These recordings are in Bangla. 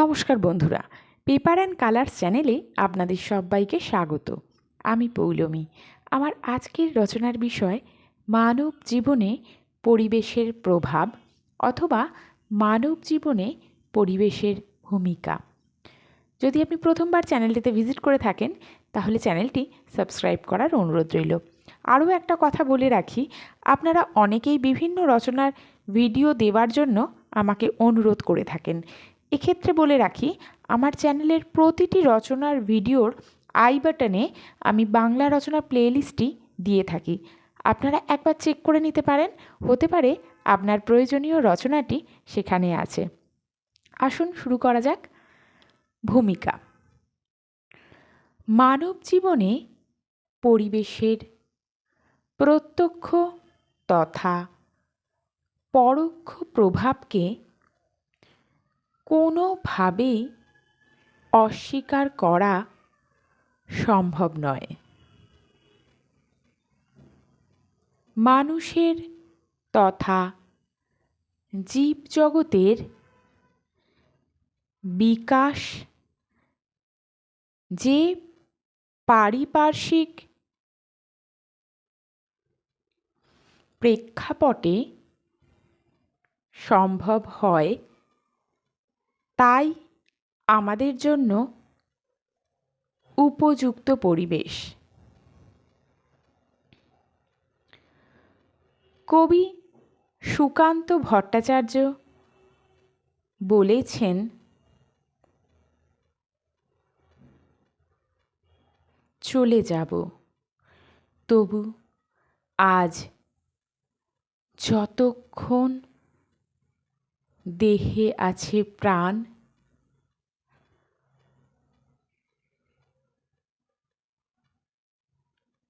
নমস্কার বন্ধুরা, পেপার অ্যান্ড কালার্স চ্যানেলে আপনাদের সবাইকে স্বাগত। আমি পৌলমী। আমার আজকের রচনার বিষয়, মানব জীবনে পরিবেশের প্রভাব অথবা মানব জীবনে পরিবেশের ভূমিকা। যদি আপনি প্রথমবার চ্যানেলটিতে ভিজিট করে থাকেন, তাহলে চ্যানেলটি সাবস্ক্রাইব করার অনুরোধ রইল। আরও একটা কথা বলে রাখি, আপনারা অনেকেই বিভিন্ন রচনার ভিডিও দেওয়ার জন্য আমাকে অনুরোধ করে থাকেন। এক্ষেত্রে বলে রাখি, আমার চ্যানেলের প্রতিটি রচনার ভিডিওর আই বাটনে আমি বাংলা রচনা প্লেলিস্টটি দিয়ে থাকি। আপনারা একবার চেক করে নিতে পারেন, হতে পারে আপনার প্রয়োজনীয় রচনাটি সেখানে আছে। আসুন শুরু করা যাক। ভূমিকা। মানব জীবনে পরিবেশের প্রত্যক্ষ তথা পরোক্ষ প্রভাবকে কোনোভাবেই অস্বীকার করা সম্ভব নয়। মানুষের তথা জীবজগতের বিকাশ যে পারিপার্শ্বিক প্রেক্ষাপটে সম্ভব হয় তাই আমাদের জন্য উপযুক্ত পরিবেশ। কবি সুকান্ত ভট্টাচার্য বলেছেন চলে যাব তবু আজ যতক্ষণ দেহে আছে প্রাণ।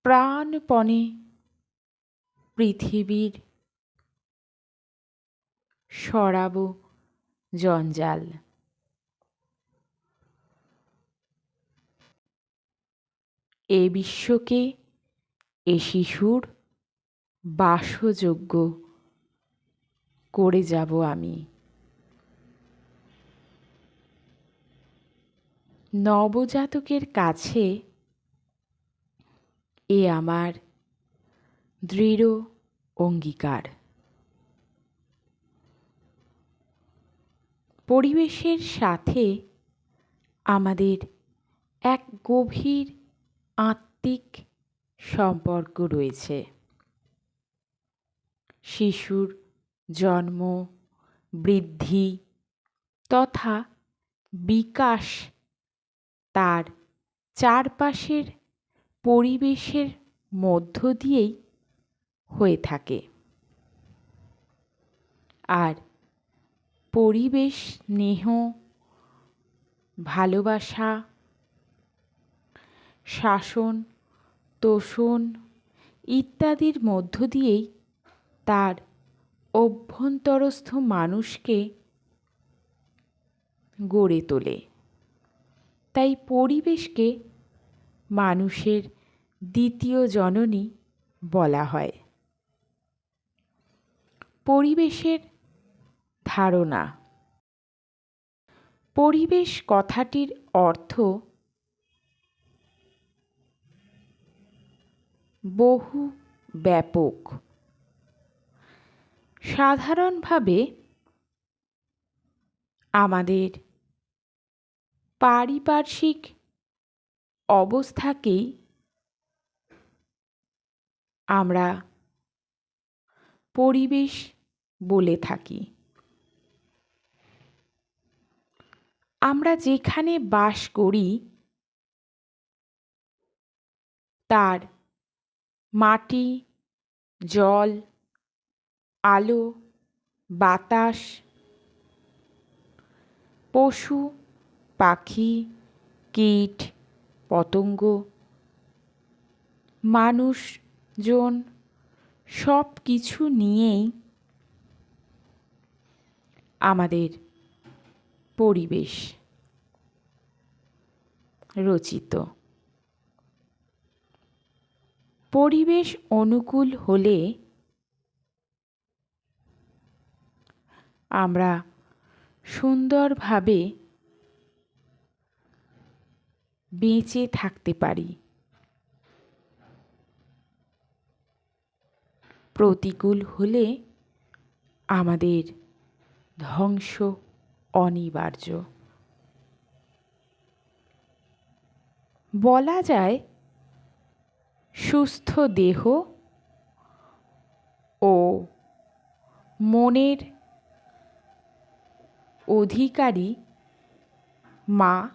প্রাণপণে পৃথিবীর সরাব জঞ্জাল। এ বিশ্বকে এ শিশুর বাসযোগ্য করে যাব আমি। নবজাতকের কাছে এ আমার দৃঢ় অঙ্গীকার। পরিবেশের সাথে আমাদের এক গভীর আত্মিক সম্পর্ক রয়েছে। শিশুর জন্ম, বৃদ্ধি তথা বিকাশ তার চারপাশের পরিবেশের মধ্য দিয়েই হয়ে থাকে। আর পরিবেশ, স্নেহ, ভালোবাসা, শাসন, তোষণ ইত্যাদির মধ্য দিয়েই তার অভ্যন্তরস্থ মানুষকে গড়ে তোলে। তাই পরিবেশকে মানুষের দ্বিতীয় জননী বলা হয়। পরিবেশের ধারণা। পরিবেশ কথাটির অর্থ বহু ব্যাপক। সাধারণভাবে আমাদের পারিপার্শ্বিক অবস্থাকেই আমরা পরিবেশ বলে থাকি। আমরা যেখানে বাস করি, তার মাটি, জল, আলো, বাতাস, পশু পাখি, কীট, পতঙ্গ, মানুষজন সব কিছু নিয়েই আমাদের পরিবেশ রচিত। পরিবেশ অনুকূল হলে আমরা সুন্দরভাবে বেঁচে থাকতে পারি। প্রতিকূল হলে আমাদের ধ্বংস অনিবার্য। বলা যায়, সুস্থ দেহ ও মনের অধিকারী মা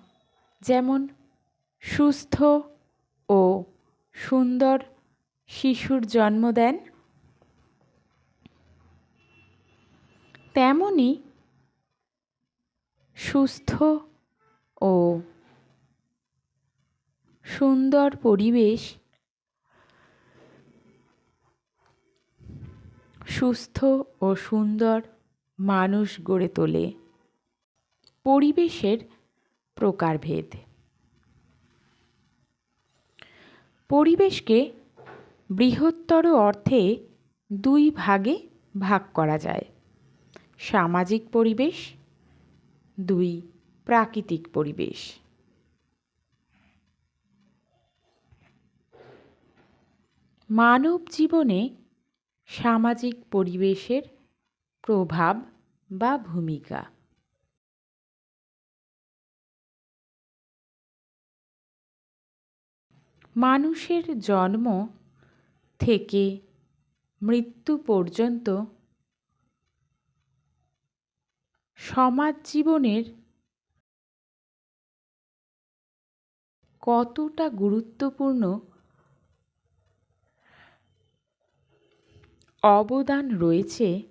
যেমন সুস্থ ও সুন্দর শিশুর জন্ম দেন। তেমনি সুস্থ ও সুন্দর পরিবেশ সুস্থ ও সুন্দর মানুষ গড়ে তোলে। পরিবেশের প্রকারভেদ। পরিবেশকে বৃহত্তর অর্থে দুই ভাগে ভাগ করা যায়। সামাজিক পরিবেশ, দুই প্রাকৃতিক পরিবেশ। মানব জীবনে সামাজিক পরিবেশের প্রভাব বা ভূমিকা। মানুষের জন্ম থেকে মৃত্যু পর্যন্ত সমাজ জীবনের কতটা গুরুত্বপূর্ণ অবদান রয়েছে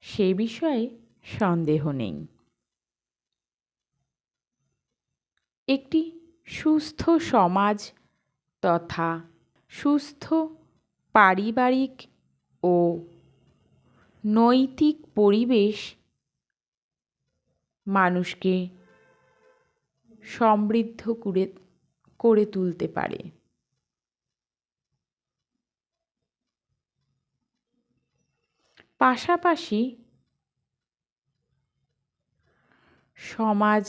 সে বিষয়ে সন্দেহ নেই। একটি সুস্থ সমাজ তথা সুস্থ পারিবারিক ও নৈতিক পরিবেশ মানুষকে সমৃদ্ধ করে করে তুলতে পারে। পাশাপাশি সমাজ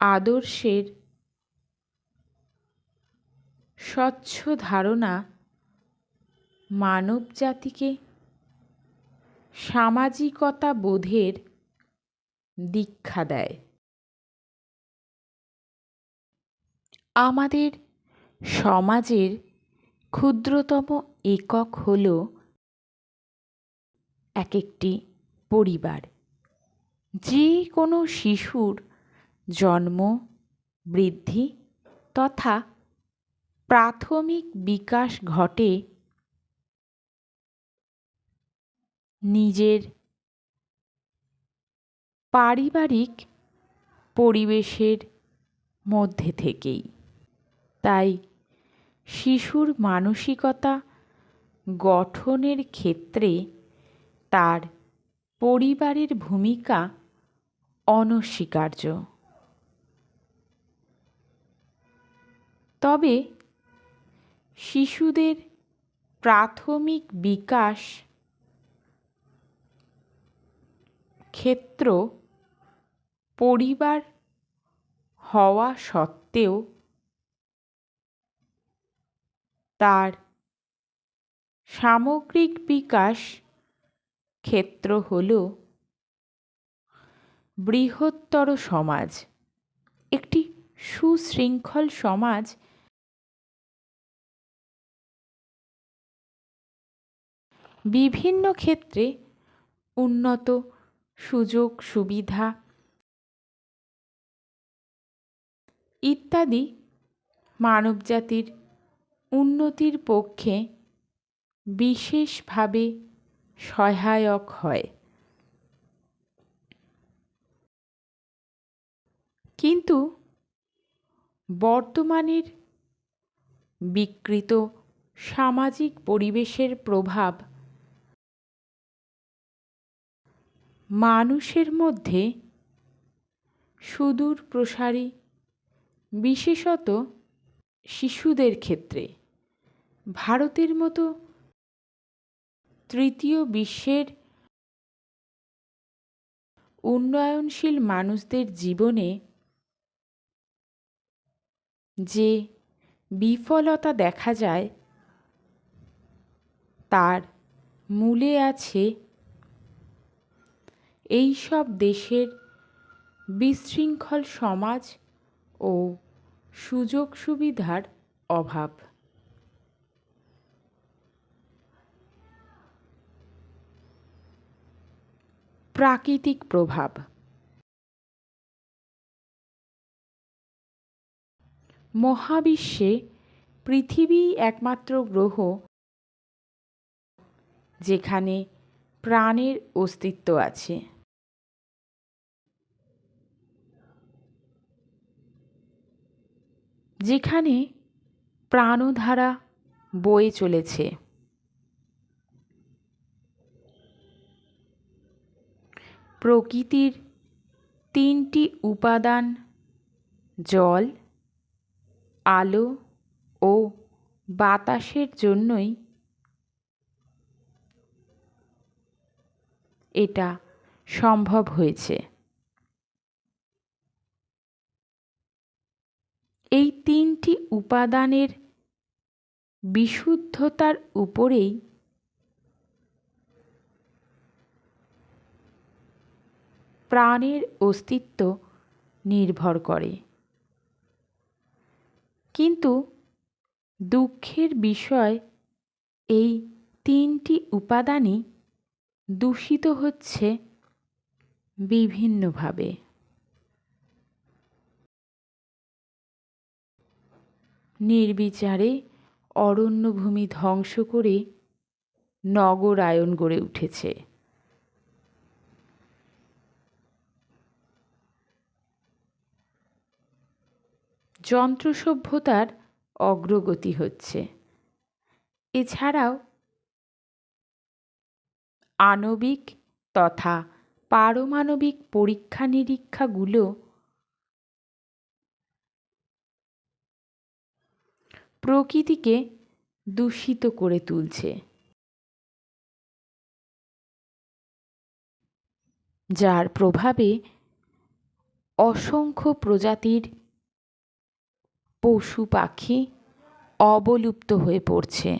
আদর্শের স্বচ্ছ ধারণা মানব জাতিকে সামাজিকতা বোধের দীক্ষা দেয়। আমাদের সমাজের ক্ষুদ্রতম একক হল এক একটি পরিবার। যে কোনো শিশুর জন্ম, বৃদ্ধি তথা প্রাথমিক বিকাশ ঘটে নিজের পারিবারিক পরিবেশের মধ্যে থেকেই। তাই শিশুর মানসিকতা গঠনের ক্ষেত্রে তার পরিবারের ভূমিকা অনস্বীকার্য। তবে শিশুদের প্রাথমিক বিকাশ ক্ষেত্র পরিবার হওয়া সত্ত্বেও তার সামগ্রিক বিকাশ ক্ষেত্র হল বৃহত্তর সমাজ, একটি সুশৃঙ্খল সমাজ বিভিন্ন ক্ষেত্রে উন্নত সুযোগ, সুবিধা ইত্যাদি মানবজাতির উন্নতির পক্ষে বিশেষভাবে সহায়ক হয়। কিন্তু বর্তমানের বিকৃত সামাজিক পরিবেশের প্রভাব মানুষের মধ্যে সুদূর প্রসারী, বিশেষত শিশুদের ক্ষেত্রে। ভারতের মতো তৃতীয় বিশ্বের উন্নয়নশীল মানুষদের জীবনে যে বিফলতা দেখা যায়, তার মূলে আছে এই সব দেশের বিশৃঙ্খল সমাজ ও সুযোগ সুবিধার অভাব। প্রাকৃতিক প্রভাব। মহাবিশ্বে পৃথিবী একমাত্র গ্রহ যেখানে প্রাণের অস্তিত্ব আছে। যেখানে প্রাণধারা বয়ে চলেছে। প্রকৃতির তিনটি উপাদান জল, আলো ও বাতাসের জন্যই এটা সম্ভব হয়েছে এই তিনটি উপাদানের বিশুদ্ধতার উপরেই প্রাণের অস্তিত্ব নির্ভর করে। কিন্তু দুঃখের বিষয় এই তিনটি উপাদানই দূষিত হচ্ছে বিভিন্নভাবে। নির্বিচারে অরণ্যভূমি ধ্বংস করে নগরায়ন গড়ে উঠেছে। যন্ত্র সভ্যতার অগ্রগতি হচ্ছে। এছাড়াও আণবিক তথা পারমাণবিক পরীক্ষা নিরীক্ষাগুলো প্রকৃতিকে দূষিত করে তুলছে। যার প্রভাবে অসংখ্য প্রজাতির পশু পাখি অবলুপ্ত হয়ে পড়ছে।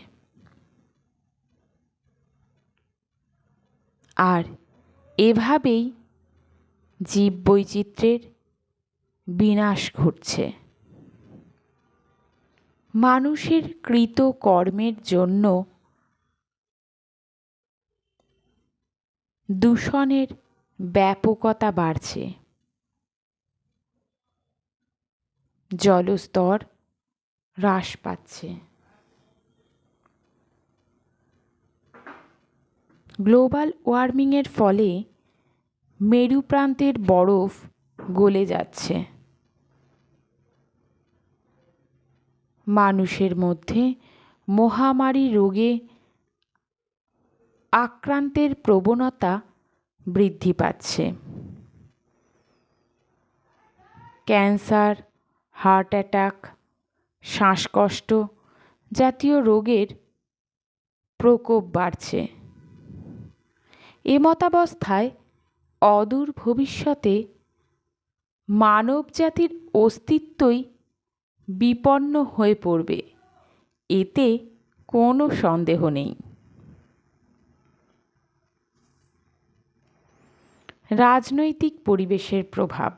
আর এভাবেই জীববৈচিত্র্যের বিনাশ ঘটছে। মানুষের কৃত কর্মের জন্য দূষণের ব্যাপকতা বাড়ছে। জলস্তর হ্রাস পাচ্ছে। গ্লোবাল ওয়ার্মিংয়ের ফলে মেরু প্রান্তের বরফ গলে যাচ্ছে। মানুষের মধ্যে মহামারী রোগে আক্রান্তের প্রবণতা বৃদ্ধি পাচ্ছে। ক্যান্সার, হার্ট অ্যাটাক, শ্বাসকষ্ট জাতীয় রোগের প্রকোপ বাড়ছে। এমতাবস্থায় অদূর ভবিষ্যতে মানবজাতির অস্তিত্বই বিপন্ন হয়ে পড়বে। এতে কোনো সন্দেহ নেই। রাজনৈতিক পরিবেশের প্রভাব।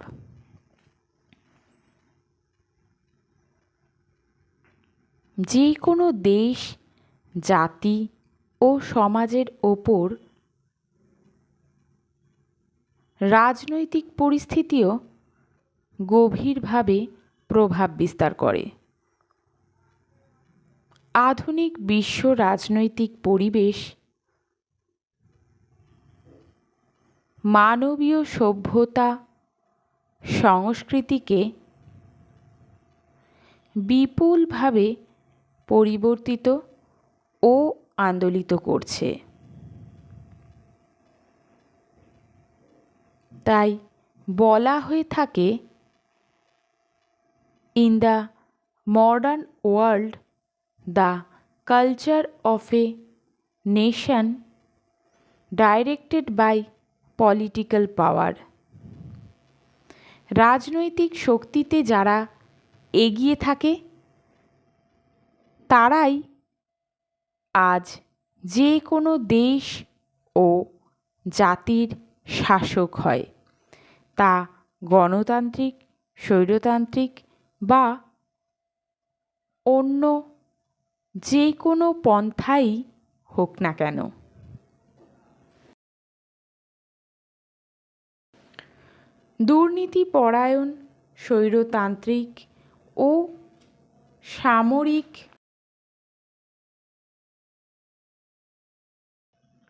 যে কোনো দেশ, জাতি ও সমাজের ওপর রাজনৈতিক পরিস্থিতিও গভীরভাবে প্রভাব বিস্তার করে। আধুনিক বিশ্ব রাজনৈতিক পরিবেশ মানবীয় সভ্যতা সংস্কৃতিকে বিপুলভাবে পরিবর্তিত ও আন্দোলিত করছে। তাই বলা হয়ে থাকে in the modern world the culture of a nation directed by political power রাজনৈতিক শক্তিতে যারা এগিয়ে থাকে, তারাই আজ যে কোনো দেশ ও জাতির শাসক হয়। তা গণতান্ত্রিক, স্বৈরতান্ত্রিক বা অন্য যে কোনো পন্থাই হোক না কেন। দুর্নীতিপরায়ণ স্বৈরতান্ত্রিক ও সামরিক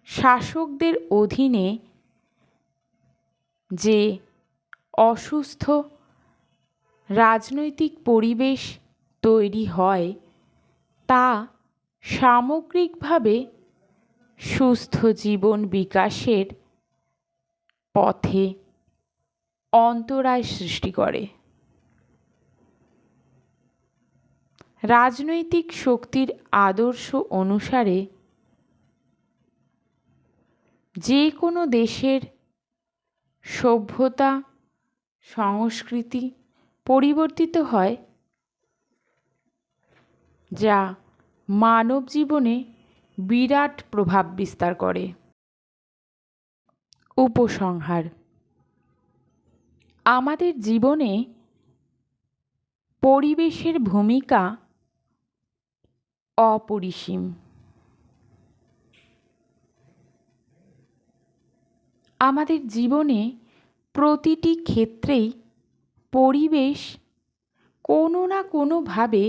শাসকদের অধীনে যে অসুস্থ রাজনৈতিক পরিবেশ তৈরি হয়, তা সামগ্রিকভাবে সুস্থ জীবন বিকাশের পথে অন্তরায় সৃষ্টি করে। রাজনৈতিক শক্তির আদর্শ অনুসারে যে কোনো দেশের সভ্যতা, সংস্কৃতি পরিবর্তিত হয় যা মানব জীবনে বিরাট প্রভাব বিস্তার করে। উপসংহার। আমাদের জীবনে পরিবেশের ভূমিকা অপরিসীম। আমাদের জীবনে প্রতিটি ক্ষেত্রেই পরিবেশ কোনো না কোনোভাবে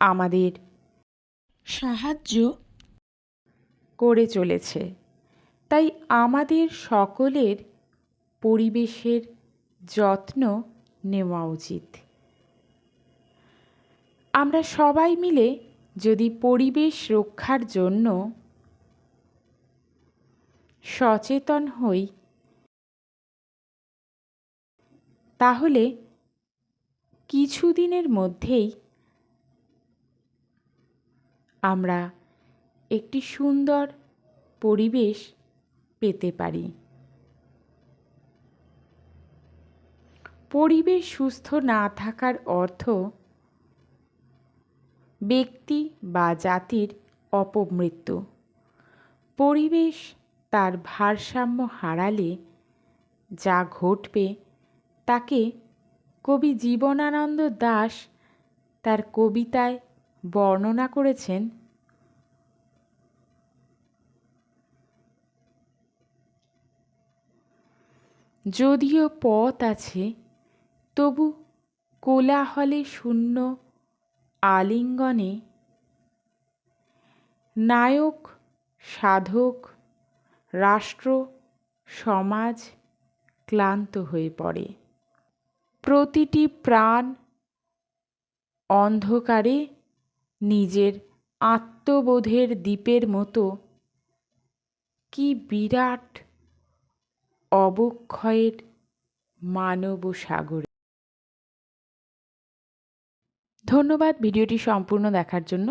আমাদের সাহায্য করে চলেছে। তাই আমাদের সকলের পরিবেশের যত্ন নেওয়া উচিত। আমরা সবাই মিলে যদি পরিবেশ রক্ষার জন্য সচেতন হই, তাহলে কিছুদিনের মধ্যেই আমরা একটি সুন্দর পরিবেশ পেতে পারি। পরিবেশ সুস্থ না থাকার অর্থ ব্যক্তি বা জাতির অপমৃত্যু। পরিবেশ তার ভারসাম্য হারালে যা ঘটবে তাকে কবি জীবনানন্দ দাশ তার কবিতায় বর্ণনা করেছেন, যদিও পথ আছে, তবু কোলাহলে শূন্য আলিঙ্গনে, নায়ক, সাধক, রাষ্ট্র, সমাজ ক্লান্ত হয়ে পড়ে। প্রতিটি প্রাণ অন্ধকারে নিজের আত্মবোধের দ্বীপের মতো। কি বিরাট অবক্ষয়ের মানব সাগরে ধন্যবাদ ভিডিওটি সম্পূর্ণ দেখার জন্য।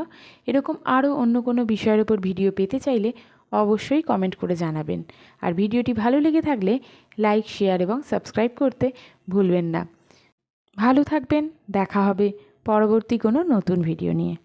এরকম আরও অন্য কোনো বিষয়ের ওপর ভিডিও পেতে চাইলে অবশ্যই কমেন্ট করে জানাবেন। আর ভিডিওটি ভালো লেগে থাকলে লাইক, শেয়ার এবং সাবস্ক্রাইব করতে ভুলবেন না। ভালো থাকবেন দেখা হবে পরবর্তী কোনো নতুন ভিডিও নিয়ে।